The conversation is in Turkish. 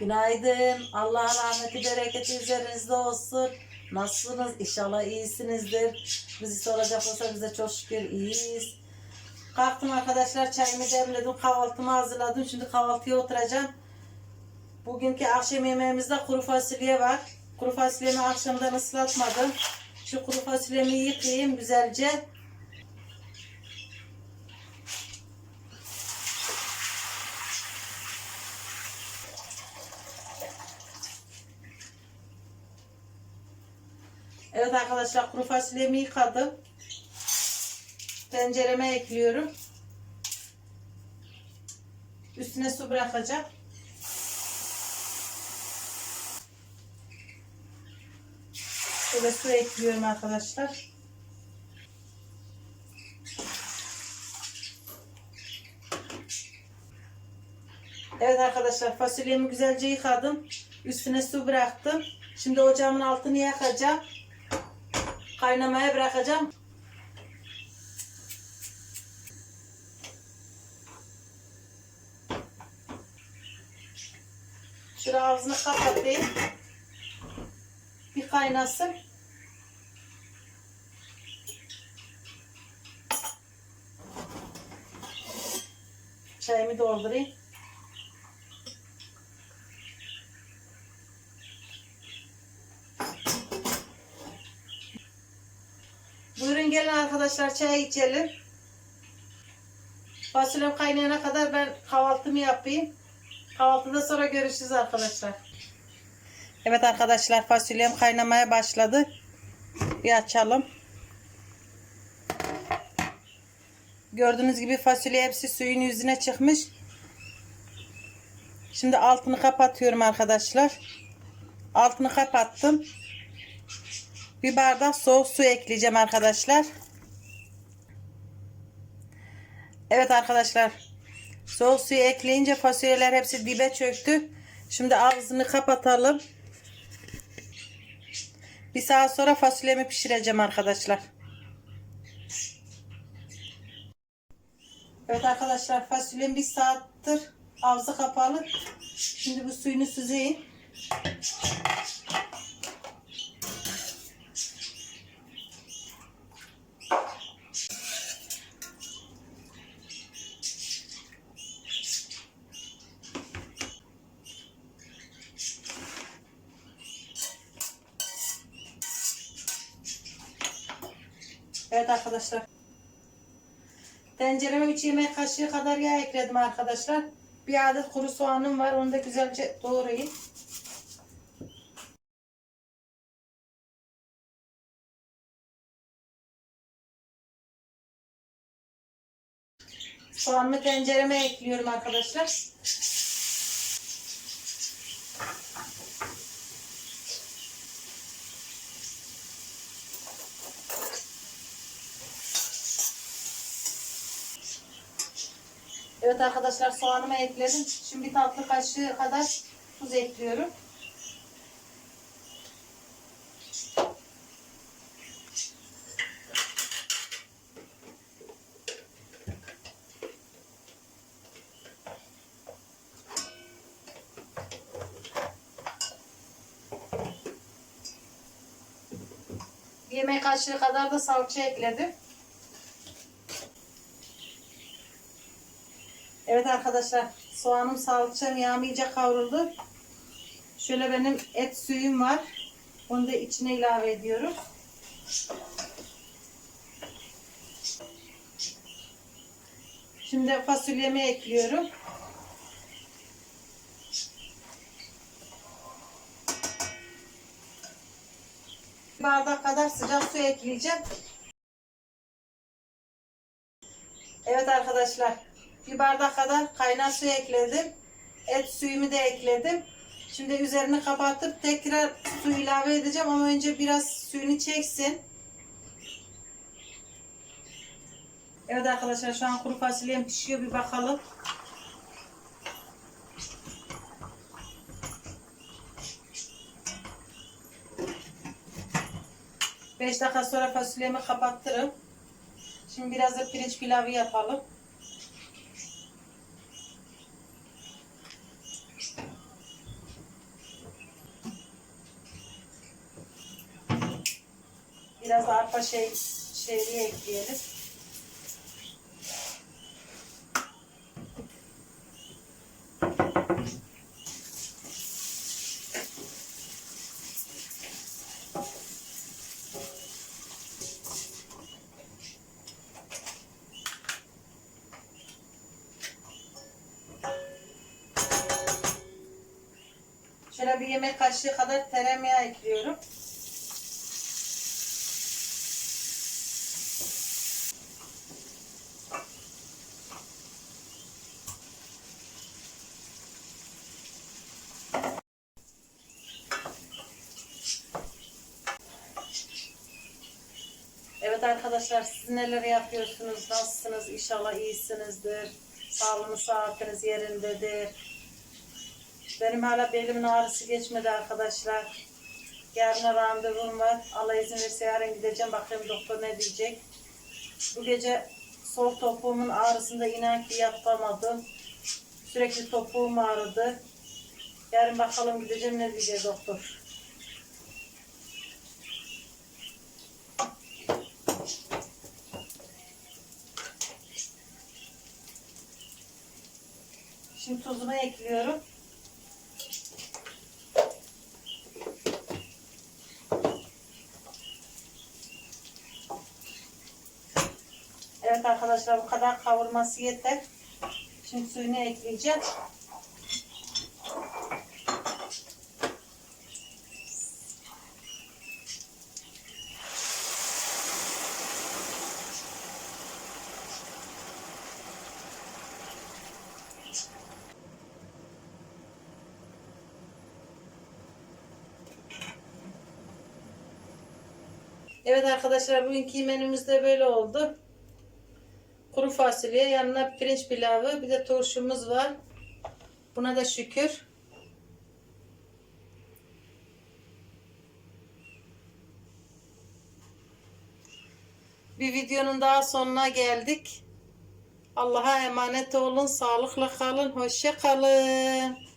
Günaydın. Allah'ın rahmeti, bereketi üzerinizde olsun. Nasılsınız? İnşallah iyisinizdir. Bizi soracak olsa bize çok şükür iyiyiz. Kalktım arkadaşlar çayımı demledim, kahvaltımı hazırladım. Şimdi kahvaltıya oturacağım. Bugünkü akşam yemeğimizde kuru fasulye var. Kuru fasulyemi akşamdan ıslatmadım. Şu kuru fasulyemi yıkayayım güzelce. Evet arkadaşlar kuru fasulyemi yıkadım. Tencereme ekliyorum. Üstüne su bırakacağım. Şöyle su ekliyorum arkadaşlar. Evet arkadaşlar fasulyemi güzelce yıkadım. Üstüne su bıraktım. Şimdi ocağımın altını yakacağım. Kaynamaya bırakacağım. Şuraya ağzını kapatayım. Bir kaynasın. Çayımı doldurayım. Arkadaşlar çay içelim. Fasulyem kaynayana kadar ben kahvaltımı yapayım. Kahvaltıda sonra görüşürüz arkadaşlar. Evet arkadaşlar fasulyem kaynamaya başladı. Bir açalım. Gördüğünüz gibi fasulye hepsi suyun yüzüne çıkmış. Şimdi altını kapatıyorum arkadaşlar. Altını kapattım. Bir bardak soğuk su ekleyeceğim arkadaşlar. Evet arkadaşlar. Soğuk suyu ekleyince fasulyeler hepsi dibe çöktü. Şimdi ağzını kapatalım. Bir saat sonra fasulyemi pişireceğim arkadaşlar. Evet arkadaşlar fasulyem bir saattir ağzı kapalı. Şimdi bu suyunu süzeyim. Evet arkadaşlar. Tencereme 3 yemek kaşığı kadar yağ ekledim arkadaşlar. Bir adet kuru soğanım var. Onu da güzelce doğrayayım. Soğanımı tencereme ekliyorum arkadaşlar. Evet arkadaşlar soğanımı ekledim. Şimdi bir tatlı kaşığı kadar tuz ekliyorum. Yemek kaşığı kadar da salça ekledim. Evet arkadaşlar soğanım salçam yağım iyice kavruldu. Şöyle benim et suyum var. Onu da içine ilave ediyorum. Şimdi fasulyemi ekliyorum. Bir bardak kadar sıcak su ekleyeceğim. Evet arkadaşlar bir bardak kadar kaynar su ekledim. Et suyumu da ekledim. Şimdi üzerini kapatıp tekrar su ilave edeceğim ama önce biraz suyunu çeksin. Evet arkadaşlar şu an kuru fasulyem pişiyor bir bakalım. Beş dakika sonra fasulyemi kapattırım. Şimdi biraz da pirinç pilavı yapalım. Biraz arpa şey şehriye ekleyelim. Şöyle bir yemek kaşığı kadar tereyağı ekliyorum. Evet arkadaşlar siz neler yapıyorsunuz? Nasılsınız? İnşallah iyisinizdir. Sağlığınız, saatiniz yerindedir. Benim hala belimin ağrısı geçmedi arkadaşlar. Yarına randevum var. Allah izin verirse yarın gideceğim. Bakayım doktor ne diyecek. Bu gece sol topuğumun ağrısında inan ki yapamadım. Sürekli topuğum ağrıdı. Yarın bakalım gideceğim ne diyecek doktor. Şimdi tuzunu ekliyorum. Evet arkadaşlar bu kadar kavurması yeter. Şimdi suyunu ekleyeceğim. Evet arkadaşlar bugünkü menümüz de böyle oldu. Kuru fasulye, yanına pirinç pilavı, bir de turşumuz var. Buna da şükür. Bir videonun daha sonuna geldik. Allah'a emanet olun, sağlıkla kalın, hoşça kalın.